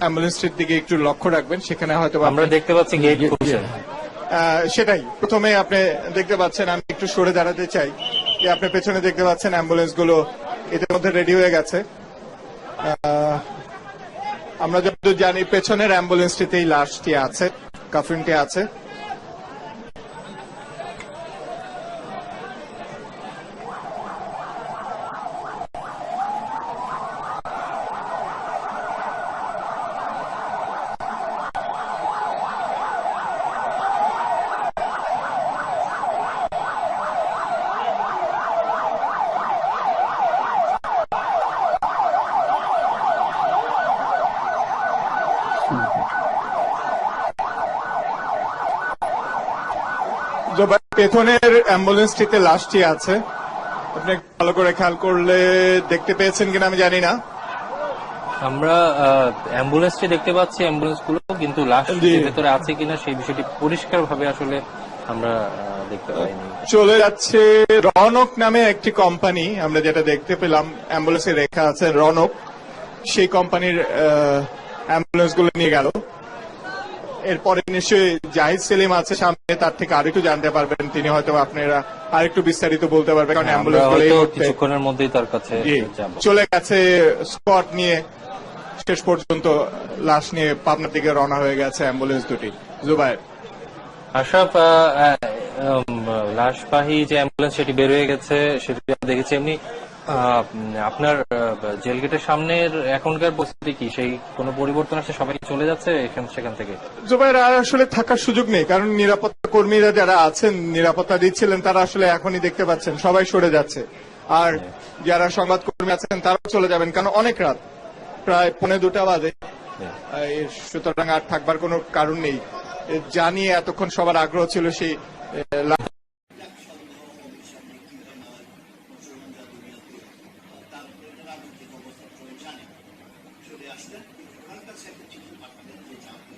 অ্যাম্বুলেন্সটির দিকে একটু লক্ষ্য রাখবেন সেখানে হয়তো আমরা দেখতে পাচ্ছি গেট সেটাই। প্রথমে আপনি দেখতে পাচ্ছেন আমি একটু সরে দাঁড়াতে চাই। যে আপনি পেছনে দেখতে পাচ্ছেন অ্যাম্বুলেন্সগুলো এদের মধ্যে রেডি হয়ে গেছে। আমরা যতদূর জানি পেছনের অ্যাম্বুলেন্সটিতেই লাশটি আছে কাফিনটি আছে। পেছনের অ্যাম্বুলেন্সটিতে লাশটি আছে। আপনি ভালো করে খেয়াল করলে দেখতে পেয়েছেন কিনা আমি জানি না। আমরা অ্যাম্বুলেন্সটি দেখতে পাচ্ছি অ্যাম্বুলেন্সগুলো কিন্তু লাশ জি। ভেতরে আছে কিনা সেই বিষয়টি পরিষ্কার ভাবে আসলে আমরা দেখতে পাইনি। চলে যাচ্ছে রনক নামে একটি কোম্পানি। আমরা যেটা দেখতে পেলাম অ্যাম্বুলেন্সে রেখা আছে রনক। সেই কোম্পানির অ্যাম্বুলেন্সগুলো নিয়ে গেল। এরপরে নিশ্চয়ই জাহিদ সেলিম আছে সামনে তার থেকে আরেকটু জানতে পারবেন। তিনি হয়তো আপনারা আরেকটু বিস্তারিত বলতে পারবেন কারণ আমরা অ্যাম্বুলেন্সগুলো এই হয়তো মুহূর্তে কিছুক্ষণের মধ্যেই তার কাছে চলে গেছে স্পট নিয়ে। শেষ পর্যন্ত লাশ নিয়ে পাবনার দিকে রওনা হয়ে গেছে অ্যাম্বুলেন্স দুটি। জুবাইর আশরাফ আহ, লাশবাহী যে অ্যাম্বুলেন্স সেটি বের হয়ে গেছে সেটি দেখেছি। এমনি আপনার জেল গেটের সামনের এখনকার পরিস্থিতি কি? সেই কোনো পরিবর্তন আছে সবাই চলে যাচ্ছে এখান সেখান থেকে? জুবাইর আর আসলে থাকার সুযোগ নেই কারণ নিরাপত্তা কর্মীরা যারা আছেন নিরাপত্তা দিচ্ছিলেন তারা আসলে এখনই দেখতে পাচ্ছেন সবাই সরে যাচ্ছে। আর যারা সংবাদ কর্মী আছেন তারাও চলে যাবেন কারণ অনেক রাত প্রায় পৌনে দুটা বাজে। সুতরাং আর থাকবার কোনো কারণ নেই। জানিয়ে এতক্ষণ সবার আগ্রহ ছিল সেই Başta Ankara Sertçilik Hakkı'nın cezası